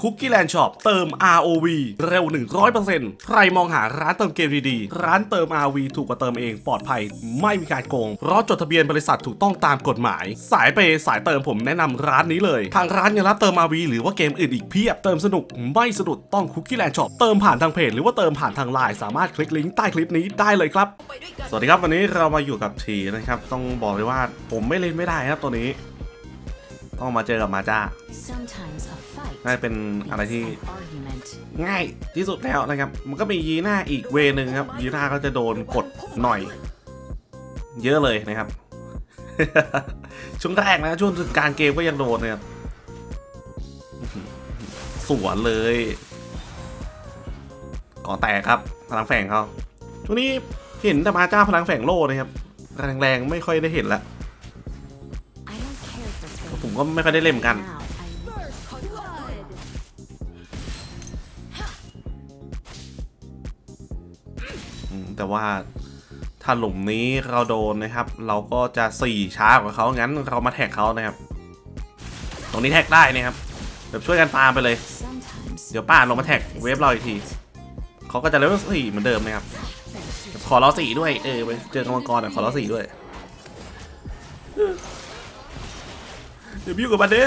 Cookie Land Shop เติม ROV เร็ว 100%ใครมองหาร้านเติมเกมดีๆ ร้านเติม ROV ถูกกว่าเติมเองปลอดภัย ไม่มีการโกง เพราะจดทะเบียนบริษัทถูกต้องตามกฎหมาย สายเปย์สายเติมผมแนะนำร้านนี้เลย ทางร้านยังรับเติม ROV หรือว่าเกมอื่นอีกเพียบ เติมสนุกไม่สะดุดต้อง Cookie Land Shop เติมผ่านทางเพจหรือว่าเติมผ่านทางไลน์สามารถคลิกลิงก์ใต้คลิปนี้ได้เลยครับ สวัสดีครับวันนี้เรามาอยู่กับทีนะครับต้องบอกเลยว่าผมไม่เล่นไม่ได้ครับตัวนี้ ต้องมาเจอกับมาจ้า น่าจะเป็นอะไรที่ is an argument. ง่ายที่สุดแล้วนะครับ มันก็มียีน่าอีกเวนึงครับ ยีน่าก็จะโดนกดหน่อย เยอะเลยนะครับ ช่วงแรกนะช่วงกลารเกมก็ยังโดนนะครับอื้อหือสวนเลยก่อแตกครับ พลังแฝงเขาช่วงนี้เห็นแต่มาจ้าพลังแฝงโล่นะครับแรงๆไม่ค่อยได้เห็นแล้ว I don't care for things ผมก็ไม่ค่อยได้เล่นเหมือนกัน แต่ว่าถ้าหลุมนี้เราโดนนะครับ เราก็จะสี่ช้ากว่าเขางั้นเรามาแท็กเขานะครับ ตรงนี้แท็กได้นะครับแบบช่วยกันฟาร์มไปเลย เดี๋ยวป้าลงมาแท็กเวฟเราอีกทีเขาก็จะเลเวลสี่เหมือนเดิมนะครับขอเราสี่ด้วยเออไปเจอกำลังกรอะขอเราสี่ด้วยเดี๋ยวบิวกับมันเด้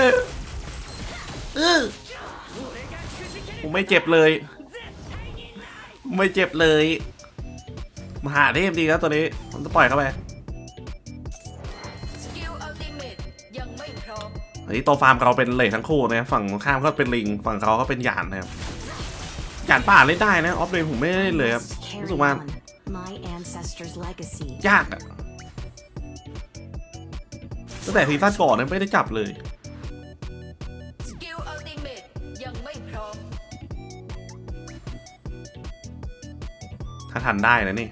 เออผมไม่เจ็บเลย ไม่เจ็บเลย มาหาเทพดีครับตัวนี้ผมจะปล่อยเข้าไปอัลติเมตยังไม่พร้อมอันนี้ตัวฟาร์มเราเป็นเหล่ทั้งคู่นะฝั่งข้ามก็เป็นลิง ฝั่งเขาก็เป็นหยานนะครับหยานป่าเล่นได้นะออฟเลนผมไม่ได้เลยครับรู้สึกว่ายากอะตั้งแต่ซีซั่นก่อนนั้นไม่ได้จับเลยถ้าทันได้นะนี่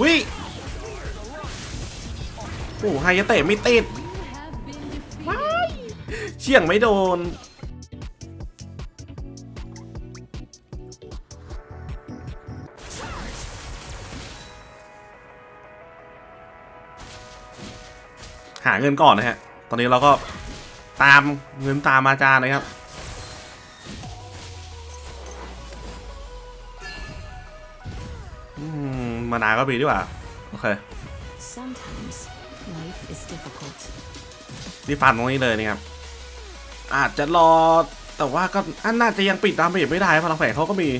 วิโอ้ไฮยะเตะไม่ติดเชี่ยงไม่โดน หาเงินก่อนนะฮะ ตอนนี้เราก็ตามเงินตามมาจานะครับ มมานาวก็มีดีกว่า โอเค sometimes life is difficult. นี่ฟันตรงนี้เลยนี่ครับ อาจจะรอ แต่ว่าก็อันน่าจะยังปิดดาเมจไม่ได้พลังแฝงเขาก็มี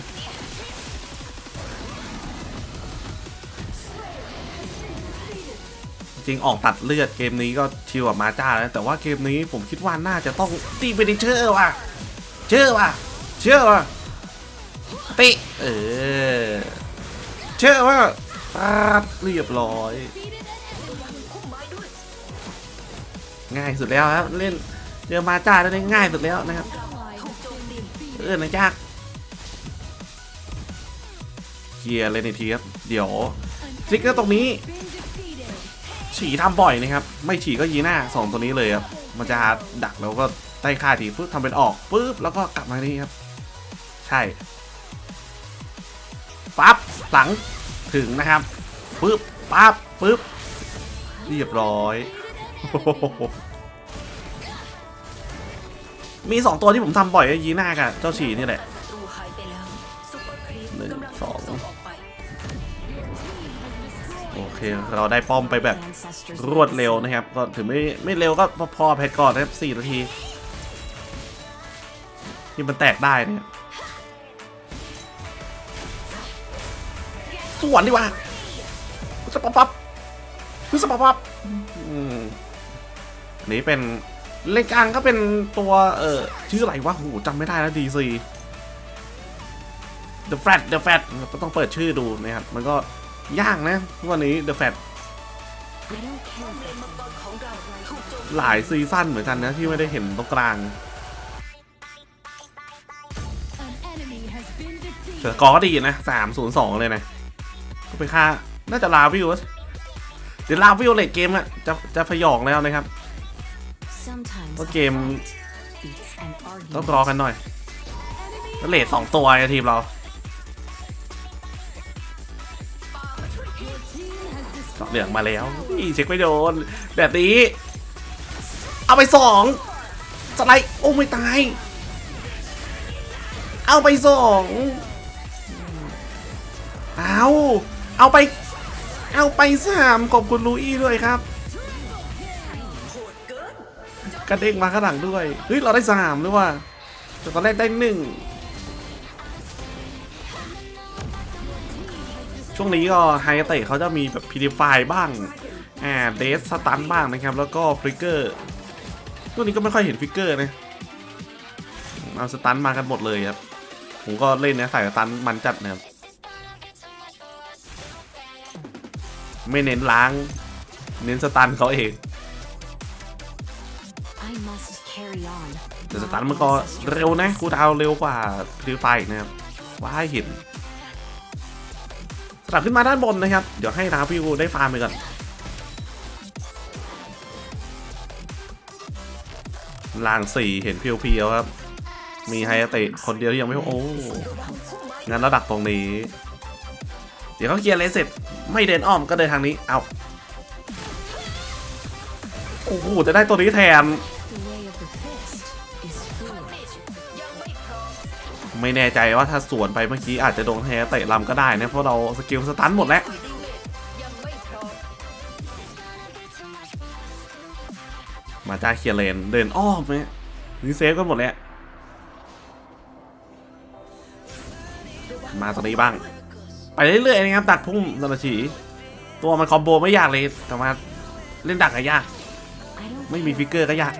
จริงออกตัดเลือดเกมนี้ก็ชิวกว่ามาจ้าแล้ว แต่ว่าเกมนี้ผมคิดว่าน่าจะต้องตีไปดิเชอร์ว่ะ เชื่อว่ะ เชื่อว่ะ ติ เออ เชื่อว่าปาดเรียบร้อย ง่ายสุดแล้วครับเล่นเจอมาจ้าแล้ง่ายสุดแล้วนะครับเออนะจักเคลียร์เลยในทีครับเดี๋ยวทริกเกอร์ตรงนี้ ฉีทำบ่อยนะครับ ไม่ฉีก็ยีหน้าสองตัวนี้เลยครับมันจะดักแล้วก็ใต้ค่าทีปุ๊บทำเป็นออกปุ๊บแล้วก็กลับมานี่ครับ ใช่ปั๊บ หลังถึงนะครับปุ๊บปั๊บปุ๊บเรียบร้อย มีสองตัวที่ผมทำบ่อยก็ยีหน้ากับเจ้าฉีนี่แหละหนึ่งสองโอเค เราได้ป้อมไปแบบรวดเร็วนะครับ ก็ถึงไม่ไม่เร็วก็พอๆแพทก่อนนะครับสี่นาที ที่มันแตกได้เนี่ย สวนดีกว่าสปับปับคือสปับปับอันนี้เป็นเลนกลางก็เป็นตัวเออชื่ออะไรวะโหจำไม่ได้แล้วดีซี The Fat The Fat ก็ต้องเปิดชื่อดูนะครับ มันก็ยากนะวันนี้ The Fat I don't care เลนมังกรของเราถูกโจมตีหลายซีซั่นเหมือนกันนะที่ไม่ได้เห็นตรงกลาง An enemy has been defeated. แต่กอก็ดีนะสามศูนย์สองเลยนะ ก็ไปค่า น่าจะลาวิวเดี๋ยวลาวิวเลทเกมอะจะจะพยองแล้วนะครับ sometimes ก็ a เกม fight beats an ต้อง argument. รอกันหน่อยแล้วเลทสองตัวไงทีมเรา Your team has เหลืองมาแล้วอีเช็คไม่โดน แบบนี้ เอาไปสองสไลด์โอ้ไม่ตาย เอาไปสองเอา เอาไป เอาไปสามขอบคุณลูอี้ด้วยครับ กระเด้งมาข้างหลังด้วย เฮ้ย เราได้สามด้วยว่ะแต่ตอนแรกได้หนึ่งช่วงนี้ก็ไฮเตะเขาจะมีแบบพีดีไฟบ้างอ่าเดสสตันบ้างนะครับ แล้วก็ฟลิกเกอร์ช่วนี้ก็ไม่ค่อยเห็นฟิกเกอร์นะเอาสตันมากันหมดเลยครับ ผมก็เล่นนะใส่สตันมันจัดนะครับ ไม่เน้นล้าง เน้นสตันเขาเอง I must carry on. แต่สตันมันก็เร็วนะคูลดาวน์เร็วกว่าฟรีไฟอีกนะครับว่าให้เห็นกลับขึ้นมาด้านบนนะครับ เดี๋ยวให้ราฟิวได้ฟาร์มไปก่อนล่างสี่เห็นเพียวๆครับ มีไฮอาเตะคนเดียวที่ยังไม่โอ้งั้นระดับตรงนี้เดี๋ยวเขาเคลียร์เลสเสร็จ ไม่เดินอ้อมก็เดินทางนี้ เอาโอ้โหจะได้ตัวนี้แทน ไม่แน่ใจว่าถ้าสวนไปเมื่อกี้อาจจะโดนแฮเตะลำก็ได้นะเพราะเราสกิลสตันหมดแล้วมทยังไม่พร้อมมาจ้าเคลียร์เลนเดินอ้อมไหมนี่เซฟกันหมดแล้วมาตรงนี้บ้าง ไปเรื่อยๆนะครับดักพุ่งสารฉีตัวมันคอมโบไม่ยากเลยแต่ว่าเล่นดักอะยาก ไม่มีฟิกเกอร์ก็ยาก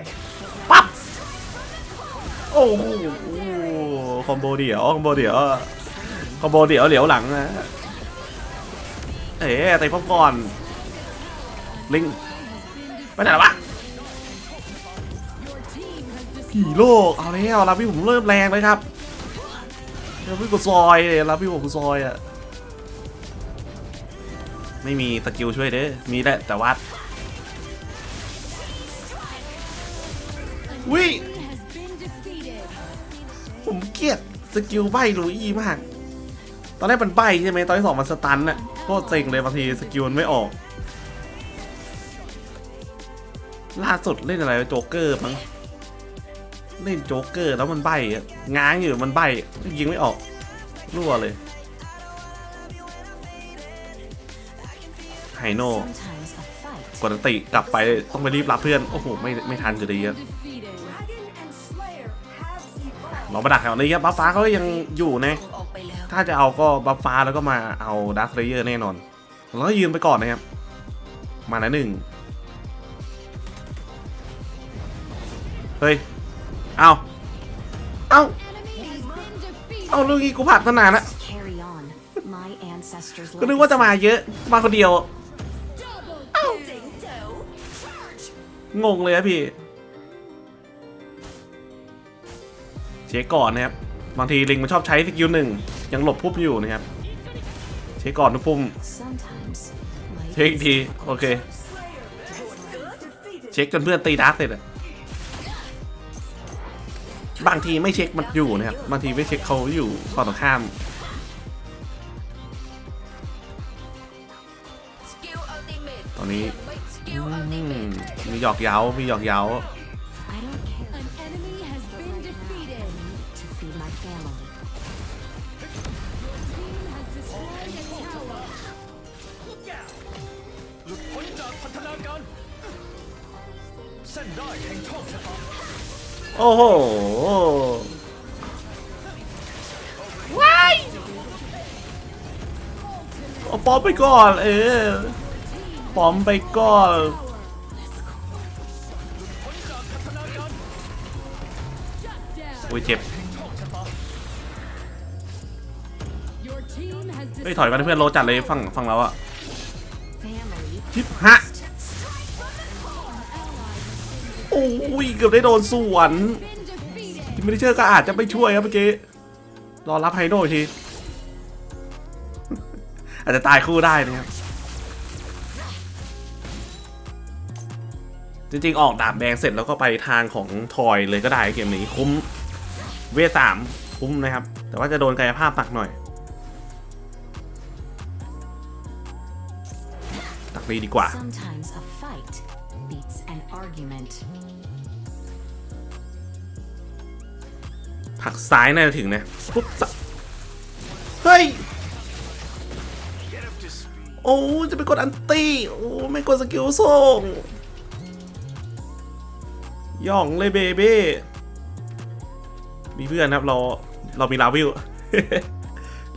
ปั๊บโอ้โหคอมโบเดี่ยวคอมโบเดี่ยวคอมโบเดี่ยวเหลียวหลังนะเอ๋ไต่ป๊อปก่อนลิงไปไหนแล้ววะผีโลกเอาแล้วรับพี่ผมเริ่มแรงเลยครับรับพี่กูซอยเลยรับพี่ผมกูซอยอะ ไม่มีสกิลช่วยเด้อมีแหละแต่ว่าวิ has been defeated. ผมเกลียดสกิลใบลุยมาก ตอนแรกมันใบใช่ไหมตอนที่สองมันสตันน่ะโคตรเซ็งเลยบางทีสกิลมันไม่ออก ล่าสุดเล่นอะไรวะโจ๊กเกอร์มั้งเล่นโจ๊กเกอร์แล้วมันใบอะง้างอยู่มันใบยิงไม่ออกรั่วเลย ไฮโน่ sometimes a fight. กดอันติกลับไปต้องไปรีบรับเพื่อน โอ้โห ไม่ไม่ทันอยู่ดีอะ Defeated. เรามาดักแถวนี้ครับบัฟฟ้าเขายังอยู่นะออกไปแล้วถ้าจะเอาก็บัฟฟ้าแล้วก็มาเอาดักเลเยอร์แน่นอน แล้วก็ยืนไปก่อนนะครับ มาแล้วหนึ่งเฮ้ย เอาเอา Enemy has been defeated. เอาลูกนี้กูผัดตั้งนานแล้ว Carry on. My ancestors ก็นึกว่าจะมาเยอะ มาคนเดียว งงเลยครับพี่ เช็คก่อนนะครับ บางทีลิงมันชอบใช้สกิลหนึ่งยังหลบพุ่มอยู่นะครับ เช็คก่อนทุกพุ่ม Sometimes life เช็คอีกที is โอเค เช็คจนเพื่อนตีดาร์กเสร็จอะบางทีไม่เช็คมันอยู่นะครับ บางทีไม่เช็คเขาอยู่ฝั่งตรงข้ามสกิลอัลติเมทตอนนี้ หยอกเย้ามีหยอกเย้า I don't care An enemy has been defeated. to feed my family. Team has destroyed a tower. หลุดพ้นจากพัฒนาการ เส้นได้แห่งโชคชะตาโอ้โห ว้ายเอาปอมไปก่อน เออปอมไปก่อน Down. อ้ยเจ็บ Your team has เฮ้ยถอยมาเพื่อนโลจัดเลยฝั่งฝั่งเราอะ Family ชิบฮะ โอ้ยเกือบได้โดนสวน been defeated. ที่ไม่ได้เชื่อก็อาจจะไม่ช่วยครับเมื่อกี้ รอรับไฮโน่อีกที อาจจะตายคู่ได้นะครับ จริงๆ ออกดาบแดงเสร็จแล้วก็ไปทางของทอยเลยก็ได้เกมนี้คุ้ม เวสามคุ้มนะครับ แต่ว่าจะโดนกายภาพหนักหน่อยตักดีดีกว่า ผักซ้ายน่าจะถึงนะปุ๊บเฮ้ย โอ้จะไปกดอันตี้ โอ้ไม่กดสกิลส่งย่องเลยเบบี้ มีเพื่อนครับ เราเรามีลาวิว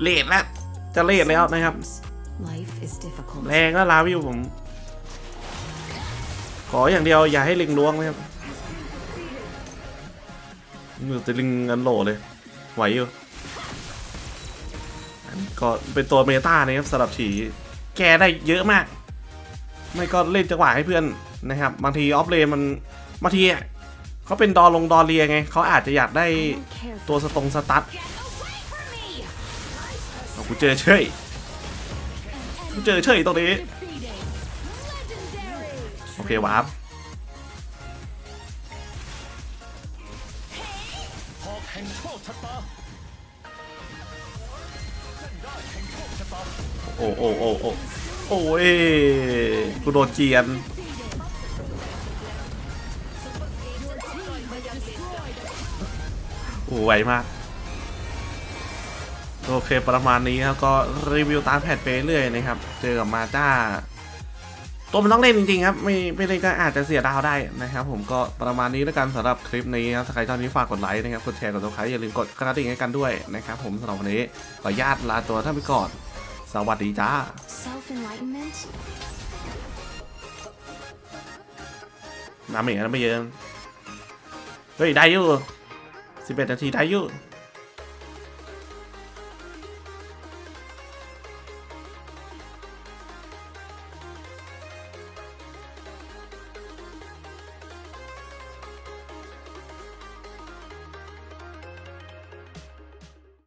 เลดแล้วจะเลดแล้วนะครับ Life is difficult. แรงแล้วลาวิวผม ขออย่างเดียวอย่าให้ลิงล้วงนะครับมือจะลิงกันโหลเลย ไหวอยู่อันนี้ก็เป็นตัวเมตานะครับสำหรับฉีแกได้เยอะมาก ไม่ก็เล่นจังหวะให้เพื่อนนะครับ บางทีออฟเลนมันบางทีอะ เขาเป็นดอลงดอเรียไงเขาอาจจะอยากได้ตัวสตรงสตั๊ดเอากูเจอเฉยกูเจอเฉยตรงนี้ โอเควาร์ปหอกแห่งโชคชะตาเส้นได้แห่งโชคชะตาโอ้โอ้โอ้โอ้โอ้ยกูโดนเจียน โอ้ไวมาก โอเคประมาณนี้ครับก็รีวิวตามแพทไปเรื่อยนะครับ เจอกับมาจ้า ตัวมันต้องเล่นจริงๆครับ ไม่ไม่เล่นก็อาจจะเสียดาวได้นะครับ ผมก็ประมาณนี้แล้วกันสำหรับคลิปนี้ครับถ้าใครชอบนี้ฝากกดไลค์นะครับ กดแชร์ กดซับสไครต์อย่าลืมกดกระดิ่งให้กันด้วยนะครับ ผมสำหรับวันนี้ขออนุญาตลาตัวท่านไปก่อน สวัสดีจ้า self enlightenment. น้ำเหม็นไม่เยอะ เฮ้ย ได้อยู่ สิบเอ็ดนาทีได้อยู่